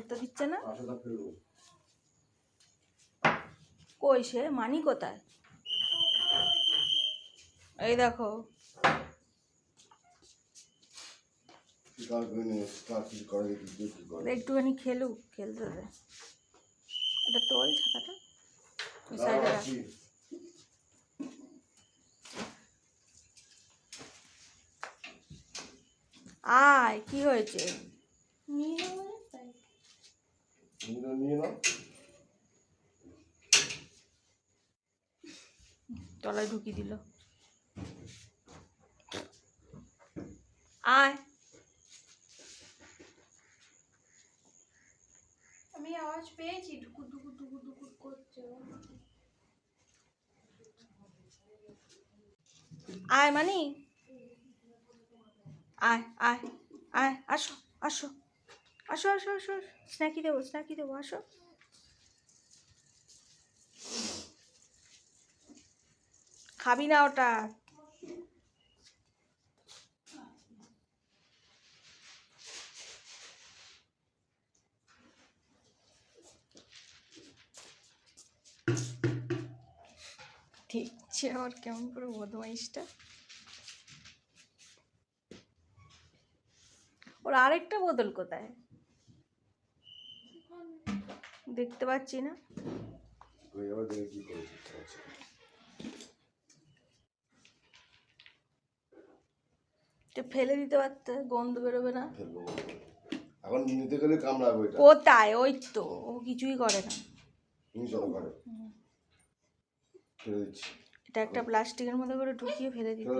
ধরতে দিচ্ছে না? কই সে? মানি কোথায়? এই দেখো। একটুখানি খেলুক খেলতে দে। এটা তোল ছাতাটা। আয় কি হয়েছে নিয়ে নাও, নিয়ে নাও তলায় ঢুকিয়ে দিল। আয়। আমি আওয়াজ পেয়েছি টুকুর টুকুর টুকুর টুকুর করছে। আয় মানি। আয় আয় আয় আসো আসো। আসো আসো আসো। স্ন্যাকি দেবো স্ন্যাকি দেবো আসো। খাবি না ওটা। দেখছে আবার কেমন করে বদমাইশটা। ওর আরেকটা বোতল কোথায়? দেখতে পাচ্ছি না ওই আবার দেখে কি করেছে আচ্ছা। এটা ফেলে দিতে পারতে গন্ধ বেরোবে না। ফেলব এখন নিতে গেলে কামড়াবে এটা। কোথায়? ওই তো ও। কিছুই করে না। তুমি চলো ঘরে ফেলে দিচ্ছি। এটা একটা প্লাস্টিকের মধ্যে করে ঢুকিয়ে ফেলে দিতে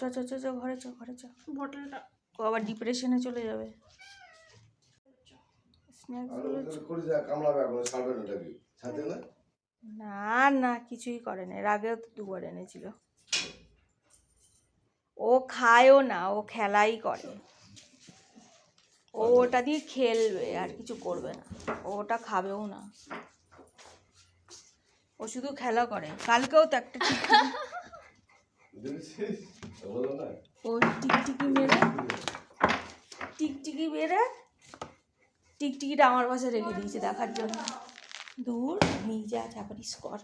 চ চ চ চ ঘরে চ ঘরে চ। বটলটা ও আবার ডিপ্রেশনে চলে যাবে। স্ন্যাক্স আরগুলো ওদের করে যা কামড়াবে এখন ছাড়বে না? না কিছুই করে না এর আগেও তো দুবার এনেছিল। ও খায়ও না ও খেলাই করে। ও ওটা দিয়ে খেলবে আর কিছু করবে না। ও ওটা খাবেও না। ও শুধু খেলা করে। কালকেও তো একটা ও টিকটিকি মেরে টিকটিকি মেরে টিকটিকিটা আমার পাশে রেখে দিয়েছে দেখার জন্য। দূর নিয়ে যা চাপারিস কর